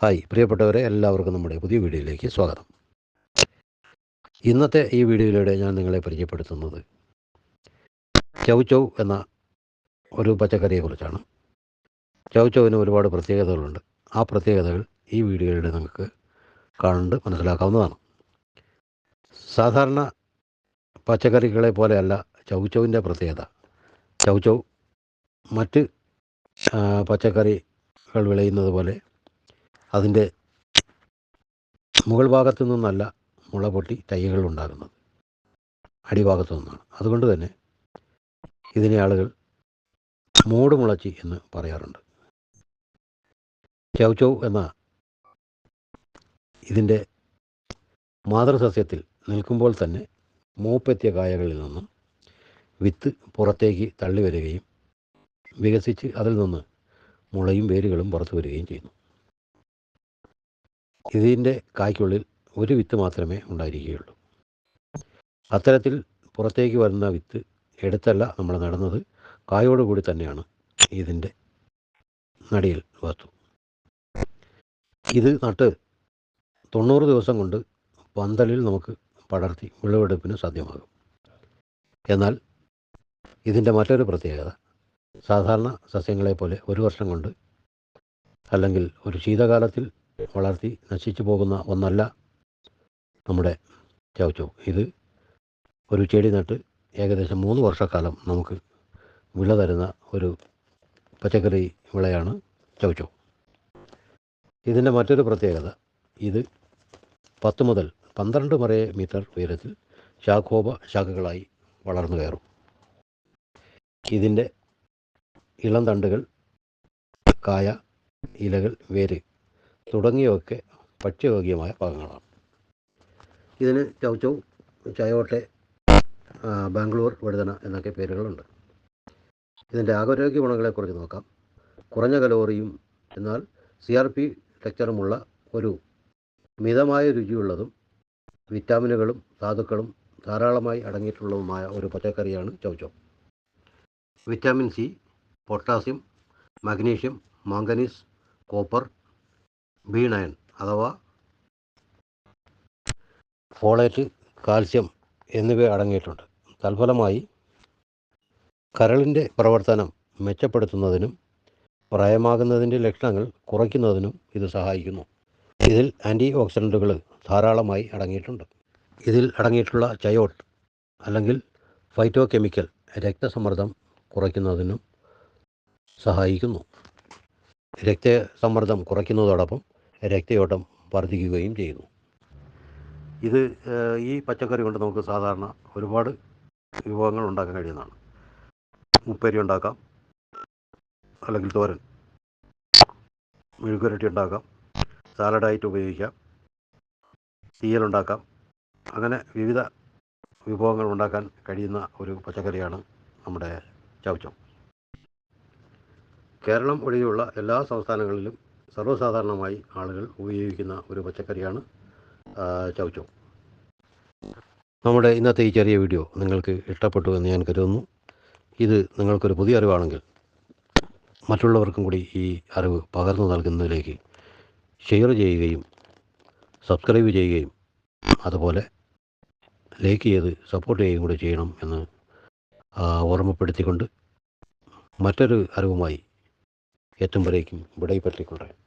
Hi പ്രിയപ്പെട്ടവരെ എല്ലാവർക്കും നമ്മുടെ പുതിയ വീഡിയോയിലേക്ക് സ്വാഗതം. ഇന്നത്തെ ഈ വീഡിയോയിലൂടെ ഞാൻ നിങ്ങളെ പരിചയപ്പെടുത്തുന്നത് ചൗ ചൗ എന്ന ഒരു പച്ചക്കറിയെക്കുറിച്ചാണ്. ചൗ ചൗവിന് ഒരുപാട് പ്രത്യേകതകളുണ്ട്. ആ പ്രത്യേകതകൾ ഈ വീഡിയോയിലൂടെ നിങ്ങൾക്ക് കണ്ട് മനസ്സിലാക്കാവുന്നതാണ്. സാധാരണ പച്ചക്കറികളെ പോലെയല്ല ചൗ ചൗവിന്റെ പ്രത്യേകത. ചൗ ചൗ മറ്റ് പച്ചക്കറികൾ വിളയുന്നത് പോലെ അതിന്റെ മുകൾ ഭാഗത്തു നിന്നല്ല മുള പൊട്ടി തൈകൾ ഉണ്ടാകുന്നത്. അടിഭാഗത്തു നിന്നാണ്. അതുകൊണ്ട് തന്നെ ഇതിനെ ആളുകൾ മൂട് മുളച്ചി എന്ന് പറയാറുണ്ട്. ചൗ ചൗ എന്ന ഇതിന്റെ മാതൃസസ്യത്തിൽ നിൽക്കുമ്പോൾ തന്നെ മൂപ്പെത്തിയ കായകളിൽ നിന്നും വിത്ത് പുറത്തേക്ക് തള്ളി വരികയും വികസിച്ച് അതിൽ നിന്ന് മുളയും വേരുകളും പുറത്തു വരികയും ചെയ്യുന്നു. ഇതിന്റെ കായ്ക്കുള്ളിൽ ഒരു വിത്ത് മാത്രമേ ഉണ്ടായിരിക്കുകയുള്ളൂ. അത്തരത്തിൽ പുറത്തേക്ക് വരുന്ന വിത്ത് എടുത്തല്ല നമ്മൾ നടുന്നത്. കായോടുകൂടി തന്നെയാണ് ഇതിന്റെ നടിയിൽ വസ്തു ഇത് നട്ട് തൊണ്ണൂറ് ദിവസം കൊണ്ട് പന്തലിൽ നമുക്ക് പടർത്തി വിളവെടുപ്പിന് സാധ്യമാകും. എന്നാൽ ഇതിന്റെ മറ്റൊരു പ്രത്യേകത സാധാരണ സസ്യങ്ങളെ പോലെ ഒരു വർഷം കൊണ്ട് അല്ലെങ്കിൽ ഒരു ശീതകാലത്തിൽ വളർത്തി നശിച്ചു പോകുന്ന ഒന്നല്ല നമ്മുടെ ചവച്ചോ ഇത് ഒരു ചെടി നട്ട് ഏകദേശം മൂന്ന് വർഷക്കാലം നമുക്ക് വിള തരുന്ന ഒരു പച്ചക്കറി വിളയാണ് ചവച്ചോ ഇതിന്റെ മറ്റൊരു പ്രത്യേകത ഇത് പത്ത് മുതൽ പന്ത്രണ്ട് വരെ മീറ്റർ ഉയരത്തിൽ ശാഖോപ ശാഖകളായി വളർന്നു കയറും. ഇതിന്റെ ഇളം തണ്ടുകൾ കായ ഇലകൾ വേര് തുടങ്ങിയവയൊക്കെ ഭക്ഷ്യയോഗ്യമായ ഭാഗങ്ങളാണ്. ഇതിന് ചൗച്ചൗ ചയോട്ടെ ബാംഗ്ലൂർ വഴുതന എന്നൊക്കെ പേരുകളുണ്ട്. ഇതിന്റെ ആരോഗ്യ ഗുണങ്ങളെക്കുറിച്ച് നോക്കാം. കുറഞ്ഞ കലോറിയും എന്നാൽ സി ആർ പി ടെക്ചറുമുള്ള ഒരു മിതമായ രുചിയുള്ളതും വിറ്റാമിനുകളും ധാതുക്കളും ധാരാളമായി അടങ്ങിയിട്ടുള്ളതുമായ ഒരു പച്ചക്കറിയാണ് ചൗച്ചൗ. Vitamin C potassium magnesium manganese copper B nine അഥവാ ഫോളേറ്റ് കാൽസ്യം എന്നിവ അടങ്ങിയിട്ടുണ്ട്. തൽഫലമായി കരളിന്റെ പ്രവർത്തനം മെച്ചപ്പെടുത്തുന്നതിനും പ്രായമാകുന്നതിന്റെ ലക്ഷണങ്ങൾ കുറയ്ക്കുന്നതിനും ഇത് സഹായിക്കുന്നു. ഇതിൽ ആന്റി ഓക്സിഡന്റുകൾ ധാരാളമായി അടങ്ങിയിട്ടുണ്ട്. ഇതിൽ അടങ്ങിയിട്ടുള്ള ചയോട്ട് അല്ലെങ്കിൽ ഫൈറ്റോ കെമിക്കൽ രക്തസമ്മർദ്ദം കുറയ്ക്കുന്നതിനും സഹായിക്കുന്നു. രക്തസമ്മർദ്ദം കുറയ്ക്കുന്നതോടൊപ്പം രക്തയോട്ടം വർദ്ധിക്കുകയും ചെയ്യുന്നു. ഇത് ഈ പച്ചക്കറി കൊണ്ട് നമുക്ക് സാധാരണ ഒരുപാട് വിഭവങ്ങൾ ഉണ്ടാക്കാൻ കഴിയുന്നതാണ്. ഉപ്പേരി ഉണ്ടാക്കാം അല്ലെങ്കിൽ തോരൻ. മെഴുകുരട്ടി ഉണ്ടാക്കാം സാലഡായിട്ട് ഉപയോഗിക്കാം തീയലുണ്ടാക്കാം അങ്ങനെ വിവിധ വിഭവങ്ങൾ ഉണ്ടാക്കാൻ കഴിയുന്ന ഒരു പച്ചക്കറിയാണ് നമ്മുടെ ചവച്ചം കേരളം ഒഴികെയുള്ള എല്ലാ സംസ്ഥാനങ്ങളിലും സർവസാധാരണമായി ആളുകൾ ഉപയോഗിക്കുന്ന ഒരു പച്ചക്കറിയാണ് ചവച്ചോ. നമ്മുടെ ഇന്നത്തെ ഈ ചെറിയ വീഡിയോ നിങ്ങൾക്ക് ഇഷ്ടപ്പെട്ടു എന്ന് ഞാൻ കരുതുന്നു. ഇത് നിങ്ങൾക്കൊരു പുതിയ അറിവാണെങ്കിൽ മറ്റുള്ളവർക്കും കൂടി ഈ അറിവ് പകർന്നു നൽകുന്നതിലേക്ക് ഷെയർ ചെയ്യുകയും സബ്സ്ക്രൈബ് ചെയ്യുകയും അതുപോലെ ലൈക്ക് ചെയ്ത് സപ്പോർട്ട് ചെയ്യുകയും കൂടി ചെയ്യണം എന്ന് ഓർമ്മപ്പെടുത്തിക്കൊണ്ട് മറ്റൊരു അറിവുമായി எத்தும் வரைக்கும் விடைபெற்றுக் கொள்கிறேன்.